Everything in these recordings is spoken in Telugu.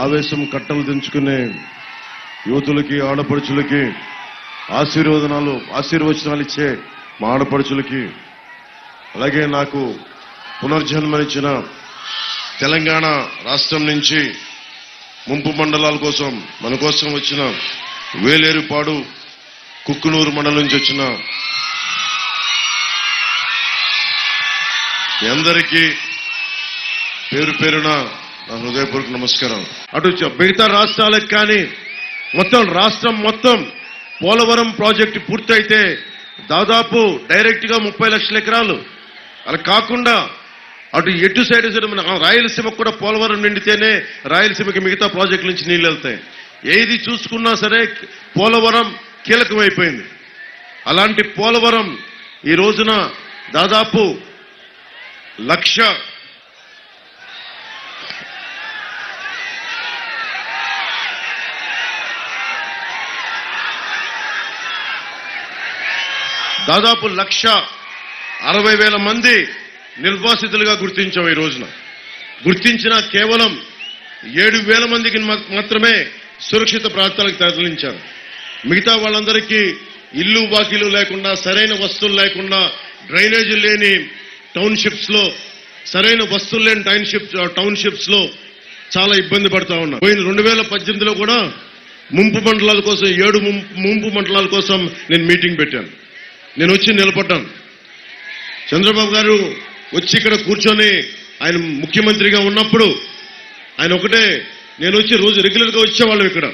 ఆవేశం కట్టలు దించుకునే యువతులకి ఆడపడుచులకి ఆశీర్వదనాలు ఆశీర్వచనాలు ఇచ్చే మా ఆడపడుచులకి అలాగే నాకు పునర్జన్మనిచ్చిన తెలంగాణ రాష్ట్రం నుంచి ముంపు మండలాల కోసం మన కోసం వచ్చిన వేలేరుపాడు కుక్కునూరు మండలం నుంచి వచ్చిన మీ అందరికీ పేరు పేరున హృదయపూర్వక నమస్కారం అటు మిగతా రాష్ట్రాలకు కానీ మొత్తం రాష్ట్రం మొత్తం పోలవరం ప్రాజెక్టు పూర్తయితే దాదాపు డైరెక్ట్గా ముప్పై లక్షల ఎకరాలు. అలా కాకుండా అటు ఎటు సైడ్ సైడ్ మన రాయలసీమకు కూడా పోలవరం నిండితేనే రాయలసీమకి మిగతా ప్రాజెక్టుల నుంచి నీళ్ళు వెళ్తాయి. ఏది చూసుకున్నా సరే పోలవరం కీలకమైపోయింది. అలాంటి పోలవరం ఈ రోజున దాదాపు లక్ష దాదాపు లక్ష అరవై వేల మంది నిర్వాసితులుగా గుర్తించాం ఈ రోజున. గుర్తించిన కేవలం ఏడు వేల మందికి మా- మాత్రమే సురక్షిత ప్రాంతాలకు తరలించారు. మిగతా వాళ్ళందరికీ ఇల్లు బాకీలు లేకుండా సరైన వస్తువులు లేకుండా డ్రైనేజీ లేని టౌన్షిప్స్లో సరైన వస్తువులు లేని టౌన్షిప్ టౌన్షిప్స్లో చాలా ఇబ్బంది పడతా ఉన్నారు. పోయిన రెండు వేల పద్దెనిమిదిలో కూడా ముంపు మండలాల కోసం ఏడు ముంపు ముంపు మండలాల కోసం నేను మీటింగ్ పెట్టాను. నేను వచ్చి నిలబడ్డాను. చంద్రబాబు గారు వచ్చి ఇక్కడ కూర్చొని ఆయన ముఖ్యమంత్రిగా ఉన్నప్పుడు ఆయన ఒకటే నేను వచ్చి రోజు రెగ్యులర్గా వచ్చేవాళ్ళం ఇక్కడ.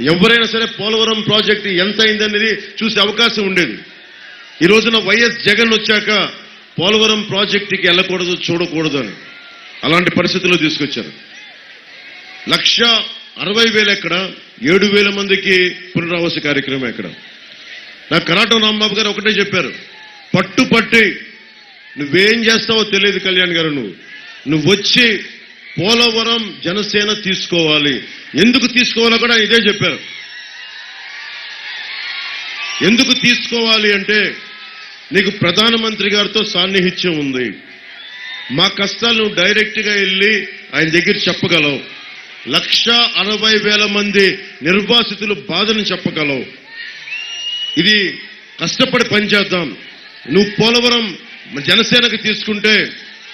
ఎవరైనా సరే పోలవరం ప్రాజెక్ట్ ఎంత అయిందనేది చూసే అవకాశం ఉండేది. ఈ రోజున వైఎస్ జగన్ వచ్చాక పోలవరం ప్రాజెక్టుకి వెళ్ళకూడదు చూడకూడదు అని అలాంటి పరిస్థితుల్లో తీసుకొచ్చారు. లక్ష అరవై వేలు ఎక్కడ? ఏడు వేల మందికి పునరావాస కార్యక్రమం ఎక్కడ? నాకు కరాటం రాంబాబు గారు ఒకటే చెప్పారు పట్టు పట్టి నువ్వేం చేస్తావో తెలియదు కళ్యాణ్ గారు నువ్వు. నువ్వు వచ్చి పోలవరం జనసేన తీసుకోవాలి. ఎందుకు తీసుకోవాలో కూడా ఇదే చెప్పారు. ఎందుకు తీసుకోవాలి అంటే నీకు ప్రధానమంత్రి గారితో సాన్నిహిత్యం ఉంది. మా కష్టాలు నువ్వు డైరెక్ట్గా వెళ్ళి ఆయన దగ్గర చెప్పగలవు. లక్ష అరవై వేల మంది నిర్వాసితులు బాధను చెప్పగలవు. ఇది కష్టపడి పనిచేద్దాం. నువ్వు పోలవరం జనసేనకి తీసుకుంటే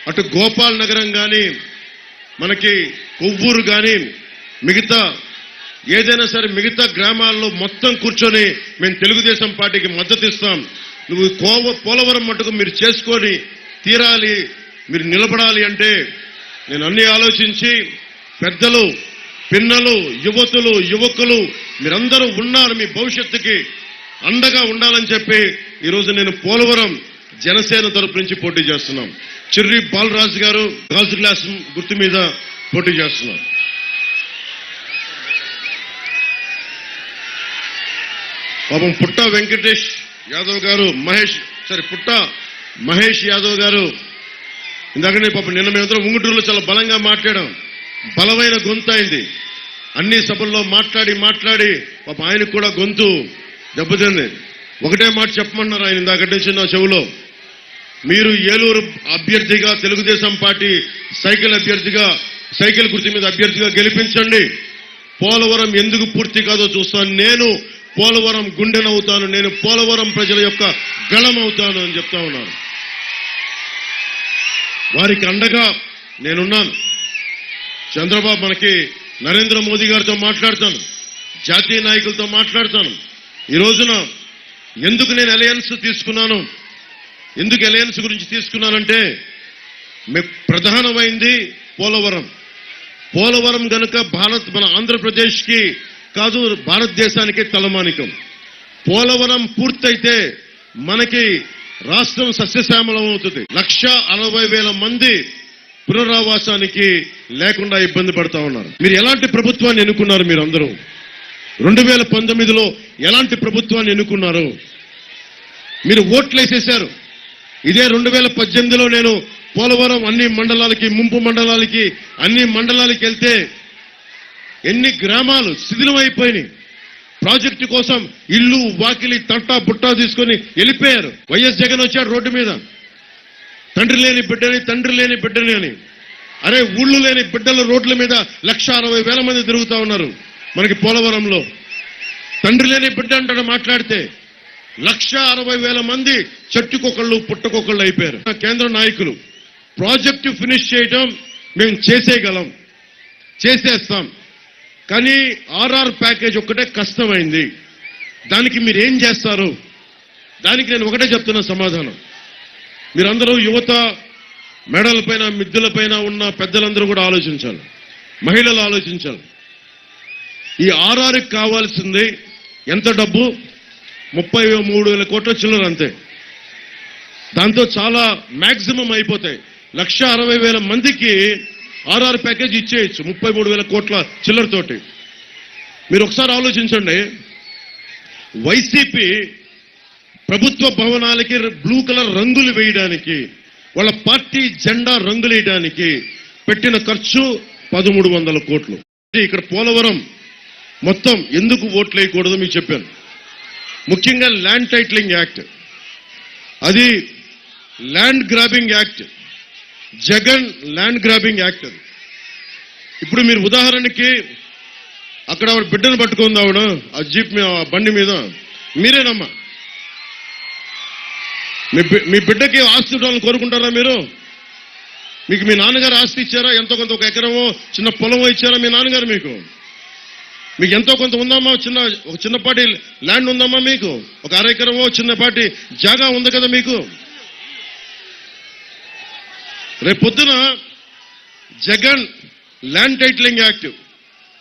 అటు గోపాల్ నగరం కానీ మనకి కొవ్వూరు కానీ మిగతా ఏదైనా సరే మిగతా గ్రామాల్లో మొత్తం కూర్చొని మేము తెలుగుదేశం పార్టీకి మద్దతు ఇస్తాం. నువ్వు కోవ పోలవరం మటుకు మీరు చేసుకొని తీరాలి మీరు నిలబడాలి అంటే నేను అన్ని ఆలోచించి పెద్దలు పిన్నలు యువతులు యువకులు మీరందరూ ఉన్నారు మీ భవిష్యత్తుకి. అండగా ఉండాలని చెప్పి ఈరోజు నేను పోలవరం జనసేన తరపు నుంచి పోటీ చేస్తున్నాం. చిర్రి బాలరాజు గారు గాజు గ్లాస్ గుర్తు మీద పోటీ చేస్తున్నారు. పాపం పుట్ట వెంకటేష్ యాదవ్ గారు మహేష్ సారీ పుట్ట మహేష్ యాదవ్ గారు. ఇందాకనే పాపం నిన్న మేమందరం ఉంగుటూరులో చాలా బలంగా మాట్లాడాం. బలమైన గొంతు అయింది అన్ని సభల్లో మాట్లాడి మాట్లాడి పాప ఆయనకు కూడా గొంతు దెబ్బతింది. ఒకటే మాట చెప్పమన్నారు ఆయన ఇందాక నుంచి నా చెవులో. మీరు ఏలూరు అభ్యర్థిగా తెలుగుదేశం పార్టీ సైకిల్ అభ్యర్థిగా సైకిల్ గుర్తు మీద అభ్యర్థిగా గెలిపించండి. పోలవరం ఎందుకు పూర్తి కాదో చూస్తాను. నేను పోలవరం గుండెనవుతాను నేను పోలవరం ప్రజల యొక్క గళమవుతాను అని చెప్తా ఉన్నాను. వారికి అండగా నేనున్నాను. చంద్రబాబు మనకి నరేంద్ర మోదీ గారితో మాట్లాడతాను. జాతీయ నాయకులతో మాట్లాడతాను. ఈ రోజున ఎందుకు నేను అలయన్స్ తీసుకున్నాను? ఎందుకు అలయన్స్ గురించి తీసుకున్నానంటే మె- ప్రధానమైంది పోలవరం. పోలవరం గనుక భారత్ మన ఆంధ్రప్రదేశ్కి కాదు భారతదేశానికి తలమానికం. పోలవరం పూర్తయితే మనకి రాష్ట్రం సస్యశ్యామలం అవుతుంది. లక్ష అరవై వేల మంది పునరావాసానికి లేకుండా ఇబ్బంది పడతా ఉన్నారు. మీరు ఎలాంటి ప్రభుత్వాన్ని ఎన్నుకున్నారు మీరు అందరూ రెండు వేల పంతొమ్మిదిలో ఎలాంటి ప్రభుత్వాన్ని ఎన్నుకున్నారు. మీరు ఓట్లు వేసేశారు ఇదే రెండు వేల పద్దెనిమిదిలో నేను పోలవరం అన్ని మండలాలకి ముంపు మండలాలకి అన్ని మండలాలకి వెళ్తే ఎన్ని గ్రామాలు శిథిలమైపోయినాయి ప్రాజెక్టు కోసం ఇల్లు వాకిలి తట్టా బుట్టా తీసుకొని వెళ్ళిపోయారు. వైఎస్ జగన్ వచ్చారు రోడ్డు మీద. తండ్రి లేని బిడ్డని తండ్రి లేని బిడ్డని అని. అరే ఊళ్ళు లేని బిడ్డలు రోడ్ల మీద లక్ష అరవై వేల మంది తిరుగుతా ఉన్నారు. మనకి పోలవరంలో తండ్రి లేని బిడ్డ అంటాడు మాట్లాడితే లక్ష అరవై వేల మంది చెట్టుకొకళ్ళు పుట్టకొకళ్ళు అయిపోయారు. కేంద్ర నాయకులు ప్రాజెక్టు ఫినిష్ చేయటం మేము చేసేయగలం చేసేస్తాం. కానీ ఆర్ఆర్ ప్యాకేజ్ ఒక్కటే కష్టమైంది. దానికి మీరు ఏం చేస్తారు? దానికి నేను ఒకటే చెప్తున్నా సమాధానం. మీరందరూ యువత మెడలపైన మిద్దెలపైన ఉన్న పెద్దలందరూ కూడా ఆలోచించాలి. మహిళలు ఆలోచించాలి. ఈ ఆర్ఆర్కి కావాల్సింది ఎంత డబ్బు? ముప్పై మూడు వేల కోట్ల చిల్లర అంతే. దాంతో చాలా మ్యాక్సిమం అయిపోతాయి. లక్ష అరవై వేల మందికి ఆర్ఆర్ ప్యాకేజ్ ఇచ్చేయచ్చు ముప్పై మూడు వేల కోట్ల చిల్లరతోటి మీరు ఒకసారి ఆలోచించండి. వైసీపీ ప్రభుత్వ భవనాలకి బ్లూ కలర్ రంగులు వేయడానికి వాళ్ళ పార్టీ జెండా రంగులు వేయడానికి పెట్టిన ఖర్చు పదమూడు వందల కోట్లు. ఇక్కడ పోలవరం మొత్తం. ఎందుకు ఓట్లు వేయకూడదో మీకు చెప్పాను. ముఖ్యంగా ల్యాండ్ టైటిలింగ్ యాక్ట్ అది land grabbing act Jagan land grabbing act అది. ఇప్పుడు మీరు ఉదాహరణకి అక్కడ ఆవిడ బిడ్డను పట్టుకుంది ఆవిడ ఆ జీప్ మీద ఆ బండి మీద. మీరేనమ్మా? మీ బిడ్డకి ఆస్తి ఇవ్వాలని కోరుకుంటారా మీరు? మీకు మీ నాన్నగారు ఆస్తి ఇచ్చారా? ఎంతో కొంత ఒక ఎకరమో చిన్న పొలమో ఇచ్చారా మీ నాన్నగారు మీకు? మీకు ఎంతో కొంత ఉందమ్మా? చిన్న ఒక చిన్నపాటి ల్యాండ్ ఉందమ్మా మీకు? ఒక అర ఎకరమో చిన్నపాటి జాగా ఉంది కదా మీకు? రేపు పొద్దున Jagan land titling act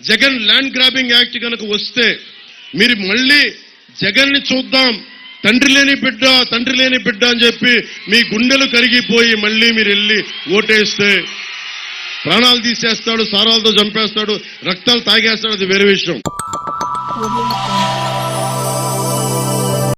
Jagan land grabbing act కనుక వస్తే మీరు మళ్ళీ జగన్ని చూద్దాం. తండ్రి లేని బిడ్డ తండ్రి లేని బిడ్డ అని చెప్పి మీ గుండెలు కరిగిపోయి మళ్ళీ మీరు వెళ్ళి ఓటేస్తే ప్రాణాలు తీసేస్తాడు సారాలతో చంపేస్తాడు రక్తాలు తాగేస్తాడు అది వేరే విషయం.